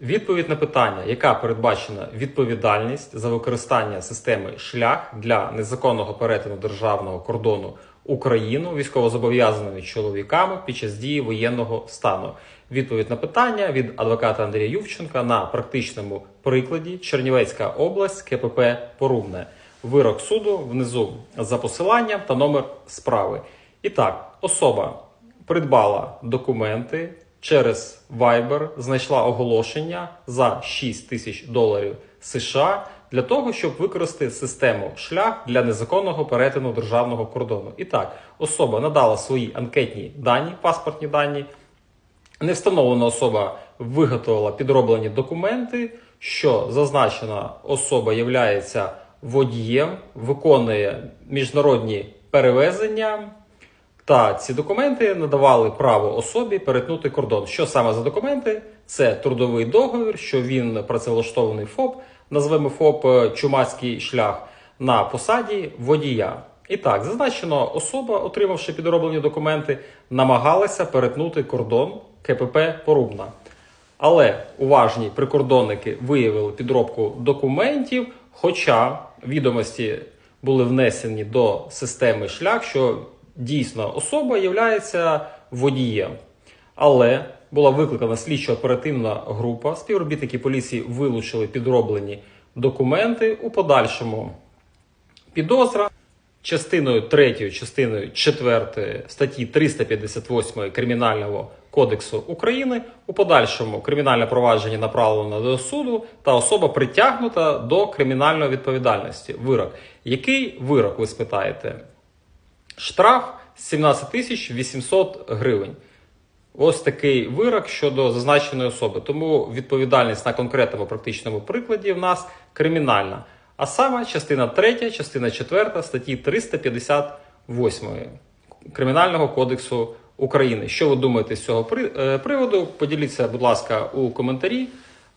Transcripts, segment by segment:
Відповідь на питання, яка передбачена відповідальність за використання системи шлях для незаконного перетину державного кордону Україну військовозобов'язаними чоловіками під час дії воєнного стану. Відповідь на питання від адвоката Андрія Ювченка на практичному прикладі Чернівецька область КПП Порубне. Вирок суду внизу за посиланням та номер справи. І так, особа придбала документи через Viber, знайшла оголошення за 6 тисяч доларів США для того, щоб використати систему шлях для незаконного перетину державного кордону. І так, особа надала свої анкетні дані, паспортні дані. Невстановлена особа виготовила підроблені документи, що зазначена особа є водієм, виконує міжнародні перевезення. Та ці документи надавали право особі перетнути кордон. Що саме за документи? Це трудовий договір, що він працевлаштований ФОП, назвемо ФОП е, Чумацький шлях на посаді водія. І так, зазначено, особа, отримавши підроблені документи, намагалася перетнути кордон КПП Порубна. Але уважні прикордонники виявили підробку документів, хоча відомості були внесені до системи шлях, що дійсно особа є водієм. Але була викликана слідчо-оперативна група. Співробітники поліції вилучили підроблені документи у подальшому. Підозра частиною 3, частиною 4 статті 358 Кримінального кодексу України у подальшому кримінальне провадження направлено до суду та особа притягнута до кримінальної відповідальності. Вирок. Який вирок, ви спитаєте? Штраф 17 тисяч 800 гривень. Ось такий вирок щодо зазначеної особи. Тому відповідальність на конкретному практичному прикладі в нас кримінальна. А саме частина 3, частина 4 статті 358 Кримінального кодексу України. Що ви думаєте з цього е, приводу? Поділіться, будь ласка, у коментарі,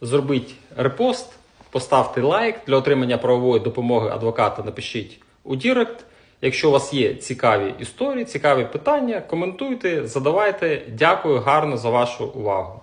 зробіть репост, поставте лайк для отримання правової допомоги адвоката. Напишіть у Дірект. Якщо у вас є цікаві історії, цікаві питання, коментуйте, задавайте. Дякую гарно за вашу увагу.